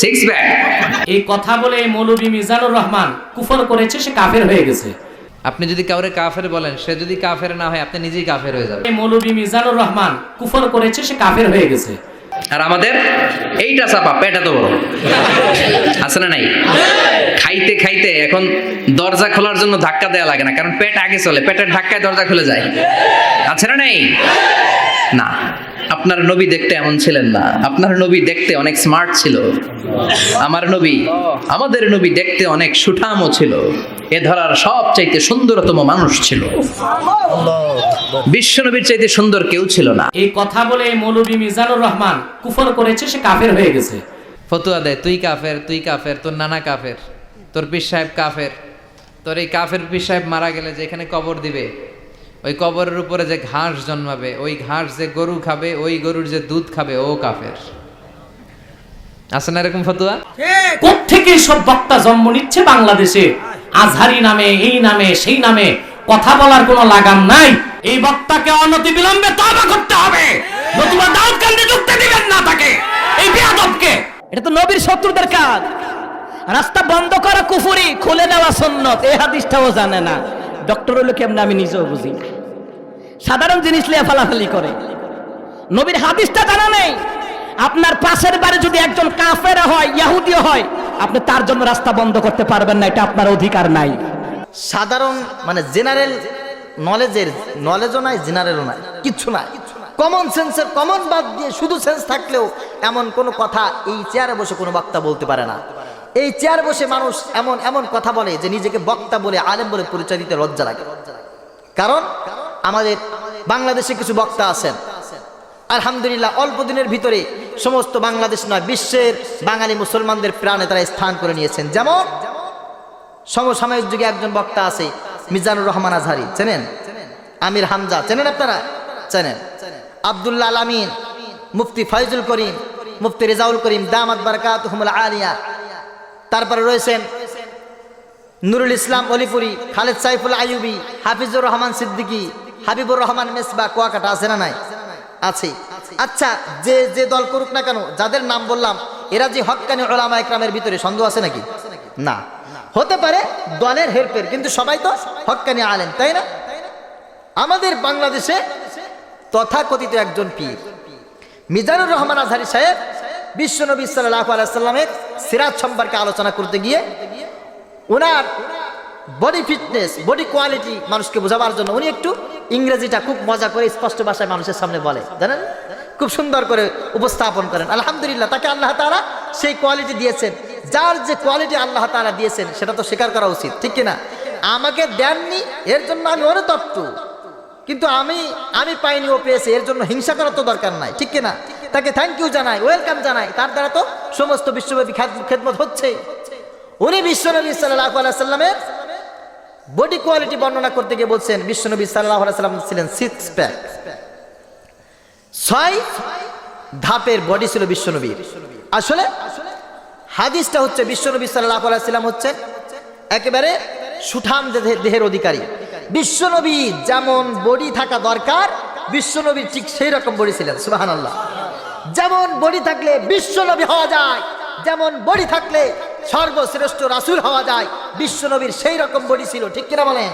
Six pack এই কথা বলে এই মৌলভী মিজানুর রহমান কুফর করেছে সে কাফের হয়ে গেছে। আপনি যদি কাউরে কাফের বলেন সে যদি কাফের না হয় আপনি নিজেই কাফের হয়ে যাবেন। এই মৌলভী মিজানুর রহমান কুফর করেছে সে কাফের হয়ে গেছে। আর আমাদের এইটা চাপা পেট এত বড়। আছে না নাই? খাইতে খাইতে এখন দরজা খোলার জন্য ধাক্কা দেওয়া লাগে না কারণ পেট আগে চলে পেটের ধাক্কায় দরজা খুলে যায়। আছে না নাই? না। আপনার নবী দেখতে এমন ছিলেন না। আপনার নবী দেখতে অনেক স্মার্ট ছিল। আমার নবী আমাদের নবী দেখতে অনেক সুঠামও ছিল। এ ধরার সবচাইতে সুন্দরতম মানুষ ছিল। বিশ্ব নবীর চাইতে সুন্দর কেউ ছিল না। এই কথা বলে এই মিজানুর রহমান কুফর করেছে সে কাফের হয়ে গেছে। ফতুয়া দেয় তুই কাফের তুই কাফের তোর নানা কাফের তোর পীর সাহেব কাফের। তোর এই কাফের পীর সাহেব মারা গেলে যেখানে কবর দিবে। ওই কবরের উপরে যে ঘাস জন্মাবে ওই ঘাস যে গরু খাবে ওই গরুর যে দুধ খাবে ও কাফের। আছে না এরকম ফতুয়া? কোথেকে সব বক্তা জন্ম নিচ্ছে বাংলাদেশে? আজহারি নামে এই নামে সেই নামে। কথা বলার কোনো লাগাম নাই। এই বক্তাকে অনতি বিলম্বে তবা করতে হবে। নতুবা দাউদ কান্দে ঢুকতে দিবেন না তাকে। এই বেয়াদবকে। এটা তো নবীর শত্রুদের কাজ। রাস্তা বন্ধ করা কুফুরি খুলে দেওয়া সন্ন্যত এই হাদিসটাও জানে না। ডক্টর হলো কেমন আমি নিজেও বুঝি। না। সাধারণ জিনিস লিয়ে ফালাফালি করে। নবীর হাদিসটা জানা নেই। আপনার পাশের বাড়ি যদি একজন কাফের হয় ইয়াহুদিও হয়, আপনি তার জন্য রাস্তা বন্ধ করতে পারবেন না, এটা আপনার অধিকার নাই। সাধারণ মানে জেনারেল নলেজের নলেজও নাই জেনারেলও নাই, কিচ্ছু নাই। কমন সেন্সের কমন বাদ দিয়ে শুধু সেন্স থাকলেও এমন কোনো কথা এই চেয়ারে বসে কোনো বক্তা বলতে পারে না। এই চেয়ার বসে মানুষ এমন এমন কথা বলে যে নিজেকে বক্তা বলে, আলেম বলে পরিচয় দিতে লজ্জা লাগে। কারণ আমাদের বাংলাদেশে কিছু বক্তা আছেন। আলহামদুলিল্লাহ, অল্প দিনের ভিতরে সমস্ত বাংলাদেশ নয়, বিশ্বের বাঙালি মুসলমানদের প্রাণে তারা স্থান করে নিয়েছেন। যেমন সমসাময়িক যুগে একজন বক্তা আছে, মিজানুর রহমান আজহারি। চেনেন? আমির হামজা। চেনেন আপনারা? চেনেন। আবদুল্লাহ আলামিন মুফতি ফয়জুল করিম, মুফতি রেজাউল করিম, দামাত বারকাত হুমুল আলিয়া। তারপরে রয়েছেন নুরুল ইসলাম অলিপুরি, খালেদ সাইফুল আইয়ুবি, হাফিজুর রহমান সিদ্দিকী, হাবিবুর রহমান মেসবা, কুয়াকাটা আছে না নাই? আছে। আচ্ছা যে যে দল করুক না কেন, যাদের নাম বললাম, এরা যে হক্কানি ওলামা একরামের ভিতরে সন্দেহ আছে নাকি? না। হতে পারে দলের হেল্পের কিন্তু সবাই তো হক্কানি আলেন তাই না? আমাদের বাংলাদেশে তথাকথিত একজন পীর, মিজানুর রহমান আজহারি সাহেব, বিশ্বনবী সাল্লাহ আলাইসাল্লামের সিরাজ সম্পর্কে আলোচনা করতে গিয়ে ওনার বডি ফিটনেস বডি কোয়ালিটি মানুষকে বোঝাবার জন্য উনি একটু ইংরেজিটা খুব মজা করে স্পষ্ট ভাষায় মানুষের সামনে বলে, জানেন? খুব সুন্দর করে উপস্থাপন করেন। আলহামদুলিল্লাহ, তাকে আল্লাহ তাআলা সেই কোয়ালিটি দিয়েছেন। যার যে কোয়ালিটি আল্লাহ তাআলা দিয়েছেন, সেটা তো স্বীকার করা উচিত, ঠিক কিনা? আমাকে দেননি, এর জন্য আমি অনুতপ্ত। কিন্তু আমি আমি পাইনি, ও পেয়েছে, এর জন্য হিংসা করার তো দরকার নাই, ঠিক কিনা? তাকে থ্যাংক ইউ জানাই ওয়েলকাম জানাই। তার দ্বারা তো সমস্ত বিশ্বব্যাপী খেদমত হচ্ছে। উনি বিশ্বনবী সাল্লাহ সাল্লামের বডি কোয়ালিটি বর্ণনা করতে গিয়ে বলছেন, বিশ্বনবী সাল্লাহ সাল্লাম ছিলেন সিক্স প্যাক ছয় ধাপের বডি ছিল বিশ্বনবীর আসলে হাদিসটা হচ্ছে বিশ্বনবী সাল্লাহ সাল্লাম হচ্ছে একেবারে সুঠাম দেহে- দেহের অধিকারী। বিশ্বনবী যেমন বডি থাকা দরকার বিশ্বনবীর ঠিক সেই রকম বডি ছিলেন সুবাহান আল্লাহ যেমন বডি থাকলে বিশ্বনবী হওয়া যায়, যেমন বডি থাকলে সর্বশ্রেষ্ঠ রাসূল হওয়া যায়, বিশ্বনবীর সেই রকম বডি ছিল, ঠিক কিনা বলেন?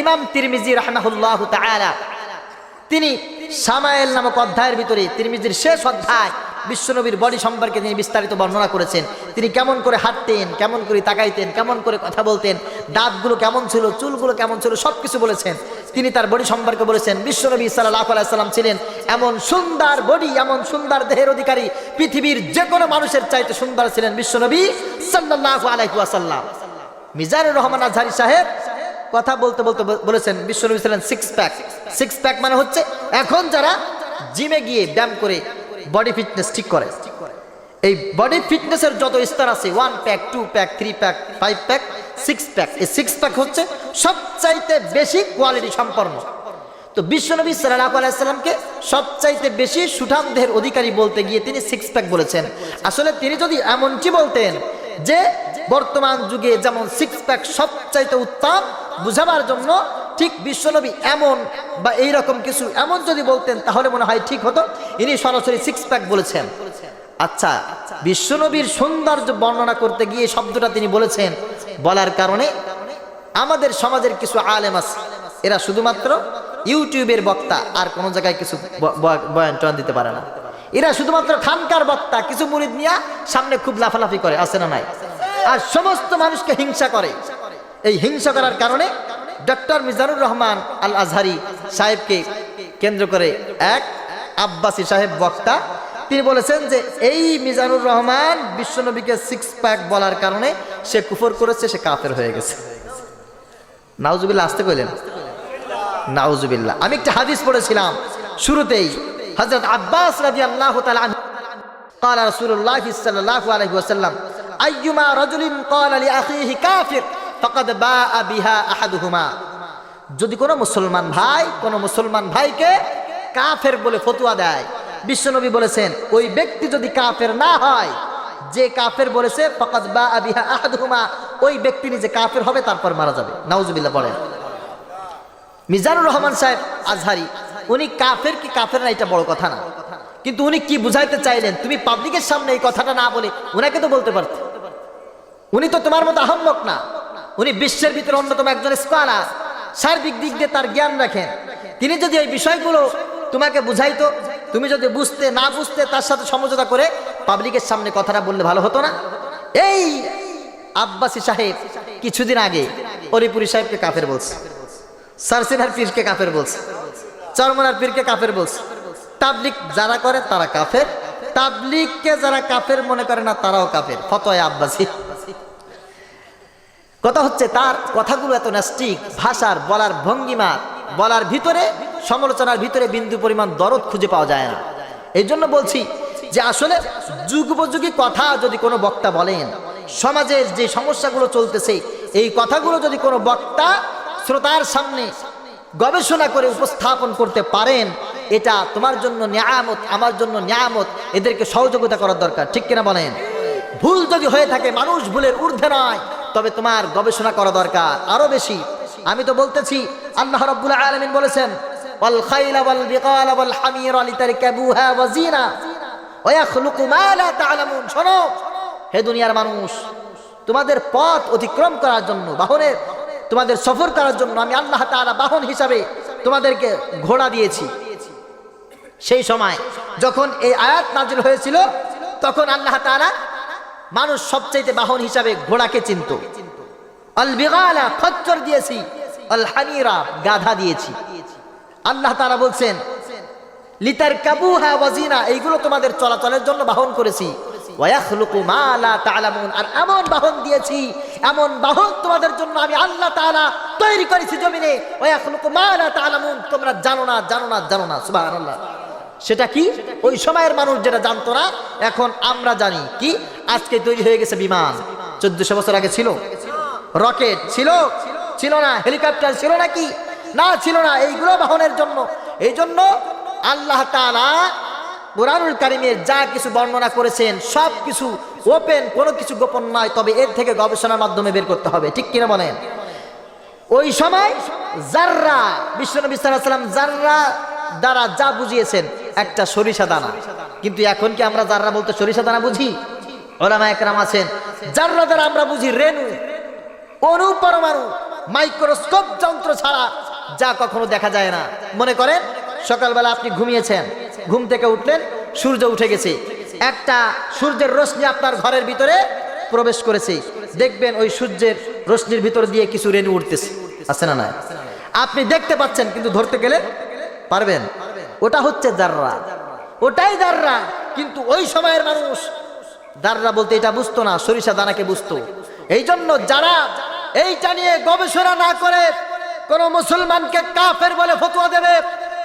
ইমাম তিরমিজি রাহমাহুল্লাহ তিনি সামায়েল নামক অধ্যায়ের ভিতরে, তিরমিজির শেষ অধ্যায়, বিশ্বনবীর বডি সম্পর্কে তিনি বিস্তারিত বর্ণনা করেছেন। তিনি কেমন করে হাঁটতেন, কেমন করে তাকাইতেন, কেমন করে কথা বলতেন, দাঁতগুলো কেমন ছিল, চুলগুলো কেমন ছিল সব কিছু বলেছেন। তিনি তার বডি সম্পর্কে বলেছেন বিশ্বনবী সাল্লাহ আলাইসাল্লাম ছিলেন এমন সুন্দর বডি, এমন সুন্দর দেহের অধিকারী, পৃথিবীর যে কোনো মানুষের চাইতে সুন্দর ছিলেন বিশ্বনবী সাল্লাহ আলাইকুয়াসাল্লাম মিজানুর রহমান আজহারি সাহেব কথা বলতে বলতে বলেছেন বিশ্বনবী ছিলেন সিক্স প্যাক সিক্স প্যাক মানে হচ্ছে এখন যারা জিমে গিয়ে ব্যায়াম করে বডি ফিটনেস ঠিক করে। এই বডি ফিটনেসের যত স্তর আছে one pack two pack three pack five pack six pack এই সিক্স প্যাক হচ্ছে সবচাইতে বেশি কোয়ালিটি সম্পন্ন। তো বিশ্বনবী সাল্লাহ আলাইসাল্লামকে সবচাইতে বেশি সুঠাম দেহের অধিকারী বলতে গিয়ে তিনি সিক্স প্যাক বলেছেন। আসলে তিনি যদি এমনটি বলতেন যে বর্তমান যুগে যেমন সিক্স প্যাক সবচাইতে উত্তম বুঝাবার জন্য ঠিক বিশ্বনবী এমন বা এই রকম কিছু এমন যদি বলতেন তাহলে মনে হয় ঠিক হতো। ইনি সরাসরি সিক্স প্যাক বলেছেন। আচ্ছা বিশ্বনবীর সৌন্দর্য বর্ণনা করতে গিয়ে শব্দটা তিনি বলেছেন বলার কারণে আমাদের সমাজের কিছু আলেম আছে, এরা শুধুমাত্র ইউটিউবের বক্তা, আর কোনো জায়গায় কিছু বয়ান টয়ান দিতে পারে না। এরা শুধুমাত্র খানকার বক্তা, কিছু মুরিদ নিয়ে সামনে খুব লাফালাফি করে, আছে না নাই? আর সমস্ত মানুষকে হিংসা করে। এই হিংসা করার কারণে ডক্টর মিজানুর রহমান আল আজহারি সাহেবকে কেন্দ্র করে এক আব্বাসী সাহেব বক্তা তিনি বলেছেন যে এই মিজানুর রহমান বিশ্বনবীকে সিক্স প্যাক বলার কারণে সে কুফর করেছে সে কাফের হয়ে গেছে নাউজুবিল্লাহ আসতে কইলেন নাউজুবিল্লাহ আমি একটা হাদিস পড়েছিলাম শুরুতেই হযরত আব্বাস রাদিয়াল্লাহু তাআলা আনহু قال رسول الله صلى الله عليه وسلم أيما رجل قال لأخيه كافر فقد باء بها أحدهما যদি কোনো মুসলমান ভাই কোনো মুসলমান ভাইকে কাফের বলে ফতুয়া দেয় বিশ্বনবী বলেছেন, ওই ব্যক্তি যদি কাফের না হয়, যে কাফের বলেছে ফকাত বা আবিহা আহাদুহুমা ওই ব্যক্তি নিজে কাফের হবে, তারপর মারা যাবে। নাউজুবিল্লাহ বলেন। মিজানুর রহমান সাহেব আজহারি, উনি কাফের কি কাফের না, এটা বড় কথা না। কিন্তু উনি কি বুঝাইতে চাইলেন? তুমি পাবলিকের সামনে এই কথাটা না বলে উনাকে তো বলতে পারত। উনি তো তোমার মতো আহম্মক না। উনি বিশ্বের ভিতরে অন্যতম একজন স্কলার সার্বিক দিক দিয়ে তার জ্ঞান রাখেন। তিনি যদি এই বিষয়গুলো তোমাকে বুঝাইতো তুমি যদি বুঝতে না বুঝতে তার সাথে সমঝোতা করে পাবলিকের সামনে কথাটা বললে ভালো হতো না? এই আব্বাসী সাহেব কিছুদিন আগে অরিপুরি সাহেবকে কাফের বলছে। সারসিনার পীরকে কাফের বলছে। চরমনার পীরকে কাফের বলছে। তাবলিক যারা করে তারা কাফের। তাবলিককে যারা কাফের মনে করে না তারাও কাফের। ফতোয় আব্বাসী। কথা হচ্ছে তার কথাগুলো এত নাস্টিক ভাষার, বলার ভঙ্গিমা, বলার ভিতরে সমালোচনার ভিতরে বিন্দু পরিমাণ দরদ খুঁজে পাওয়া যায় না। এই জন্য বলছি যে আসলে যুগোপযোগী কথা যদি কোনো বক্তা বলেন, সমাজের যে সমস্যাগুলো চলতেছে, এই কথাগুলো যদি কোনো বক্তা শ্রোতার সামনে গবেষণা করে উপস্থাপন করতে পারেন, এটা তোমার জন্য নিয়ামত, আমার জন্য নিয়ামত, এদেরকে সহযোগিতা করার দরকার। ঠিক কিনা বলেন? ভুল যদি হয়ে থাকে, মানুষ ভুলের ঊর্ধ্বে নয়, তবে তোমার গবেষণা করা দরকার। আরও বেশি, আমি তো বলতেছি, আল্লাহ রাব্বুল আলামিন বলেছেন ওয়াল খাইলা ওয়াল বিকালা ওয়াল হামিরা লিতারকাবুহা ওয়া জিনা ওয়া ইয়াখলুকু মা লা হে দুনিয়ার মানুষ, তোমাদের পথ অতিক্রম করার জন্য, বাহনের, তোমাদের সফর করার জন্য আমি আল্লাহ তাআলা বাহন হিসাবে তোমাদেরকে ঘোড়া দিয়েছি। সেই সময় যখন এই আয়াত নাজিল হয়েছিল, তখন আল্লাহ তাআলা মানুষ সবচাইতে বাহন হিসাবে ঘোড়াকে চিনত। আল বিগালা খচ্চর দিয়েছি আল হামিরা গাধা দিয়েছি। আল্লাহ তাআলা বলছেন লিতার কাবুহা ওয়াজিনা এইগুলো তোমাদের চলাচলের জন্য বাহন করেছি। আর এমন বাহন দিয়েছি, এমন বাহন তোমাদের জন্য আমি আল্লাহ তাআলা তৈরি করেছি জমিনে। তোমরা জানো না জানো না জানো না, সুবহানাল্লাহ। সেটা কি? ওই সময়ের মানুষ যেটা জানতো না, এখন আমরা জানি কি? আজকে তৈরি হয়ে গেছে বিমান। চোদ্দশো বছর আগে ছিল। রকেট ছিল? ছিল না? হেলিকপ্টার ছিল নাকি? না ছিল না এইগুলো বাহনের জন্য। এই জন্য আল্লাহ তাআলা কোরআনুল কারিমের যা কিছু বর্ণনা করেছেন, সব কিছু ওপেন কোনো কিছু গোপন নয়, তবে এর থেকে গবেষণার মাধ্যমে বের করতে হবে। ঠিক কিনা বলেন? ওই সময় জাররা বিশ্বনবী সাল্লাম জাররা দ্বারা যা বুঝিয়েছেন, একটা সরিষা দানা। কিন্তু এখন কি আমরা জাররা বলতে সরিষা দানা বুঝি? ওলামা একরাম আছেন। জাররা দ্বারা আমরা বুঝি রেণু অনুপরমাণু মাইক্রোস্কোপ যন্ত্র ছাড়া যা কখনো দেখা যায় না। মনে করেন, সকালবেলা আপনি ঘুমিয়েছেন, ঘুম থেকে উঠলেন, সূর্য উঠে গেছে। একটা সূর্যের রশ্মি আপনার ঘরের ভিতরে প্রবেশ করেছে। দেখবেন ওই সূর্যের রশ্মির ভিতর দিয়ে কিছু রেণু উঠতেছে। আছে না না আপনি দেখতে পাচ্ছেন, কিন্তু ধরতে গেলে পারবেন। ওটা হচ্ছে দাররা ওটাই দাররা কিন্তু ওই সময়ের মানুষ দাররা বলতে এটা বুঝতো না, সরিষা দানাকে বুঝতো। এই জন্য যারা এইটা নিয়ে গবেষণা না করে কোন মুসলমানকে কাফের বলে ফতুয়া দেবে,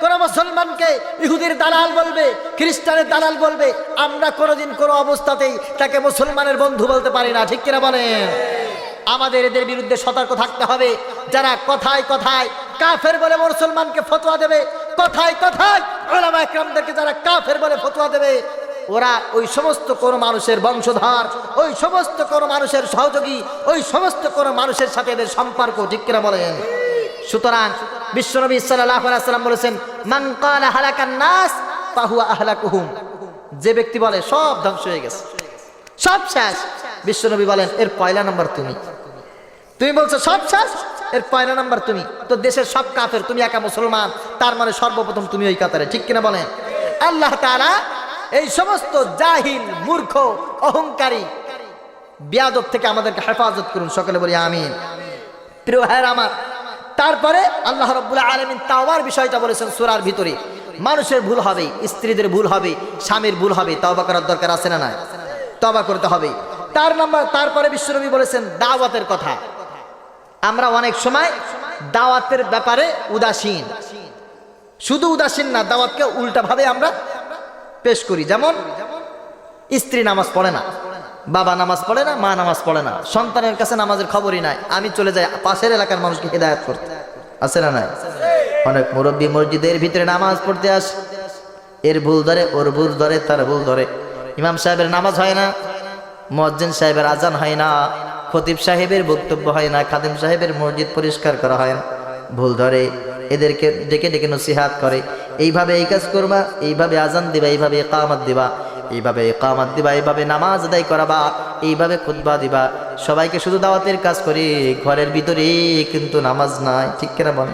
কোন মুসলমানকে ইহুদির দালাল বলবে, খ্রিস্টানের দালাল বলবে, আমরা কোনোদিন কোনো অবস্থাতেই তাকে মুসলমানের বন্ধু বলতে পারি না, ঠিক কিনা বলেন? আমাদের এদের বিরুদ্ধে সতর্ক থাকতে হবে, যারা কথায় কথায় কাফের বলে মুসলমানকে ফতোয়া দেবে, কথায় কথায় ওলামা যারা কাফের বলে ফতোয়া দেবে, ওরা ওই সমস্ত কোন মানুষের বংশধর, ওই সমস্ত কোন মানুষের সহযোগী, ওই সমস্ত কোন মানুষের সাথে এদের সম্পর্ক, ঠিক কিনা বলেন? সুতরাং বিশ্বনবী সাল্লাল্লাহু সাল্লাম বলেছেন ক্বালা হালাকান নাস ফাহুয়া আহলাকুহুম। যে ব্যক্তি বলে, সব ধ্বংস হয়ে গেছে, সব শেষ। বিশ্বনবী বলেন, এর পয়লা নাম্বার তুমি। তুমি বলছো, সব শেষ? এর পয়লা নাম্বার তুমি? তো দেশের সব কাফের, তুমি একা মুসলমান, তার মানে সর্বপ্রথম তুমি ওই কাতারে। ঠিক কিনা বলেন? আল্লাহ তারা এই সমস্ত জাহিল, মূর্খ, অহংকারী বিয়াদব থেকে আমাদেরকে হেফাজত করুন। সকলে বলি, আমিন। প্রিয় ভাইয়ের আমার তারপরে আল্লাহ রব্বুল আলমিন তাওবার বিষয়টা বলেছেন সুরার ভিতরে। মানুষের ভুল হবে, স্ত্রীদের ভুল হবে, স্বামীর ভুল হবে তবা করার দরকার আছে না নাই? তবা করতে হবে। তার নাম্বার, তারপরে বিশ্বনবী বলেছেন দাওয়াতের কথা। আমরা অনেক সময় দাওয়াতের ব্যাপারে উদাসীন। শুধু উদাসীন না, দাওয়াতকে উল্টাভাবে আমরা পেশ করি। যেমন, স্ত্রী নামাজ পড়ে না। বাবা নামাজ পড়ে না, মা নামাজ পড়ে না। সন্তানের কাছে নামাজের খবরই নাই। আমি চলে যাই, পাশের এলাকার মানুষকে হেদায়ত করতে। আছে না নাই? অনেক মুরব্বী মসজিদের ভিতরে নামাজ পড়তে আস। এর ভুল ধরে, ওর ভুল ধরে, তার ভুল ধরে। ইমাম সাহেবের নামাজ হয় না মজ্জিন সাহেবের আজান হয় না, খতিব সাহেবের বক্তব্য হয় না, খাদিম সাহেবের মসজিদ পরিষ্কার করা হয় না। ভুল ধরে, এদেরকে ডেকে ডেকে নসিহাত করে। এইভাবে এই কাজ করবা, এইভাবে আজান দিবা, এইভাবে কামাত দিবা। এইভাবে কামাত দিবা, এইভাবে নামাজ আদায় করাবা, এইভাবে খুদবা দিবা। সবাইকে শুধু দাওয়াতের কাজ করি, ঘরের ভিতরে কিন্তু নামাজ নাই, ঠিক কিনা বলে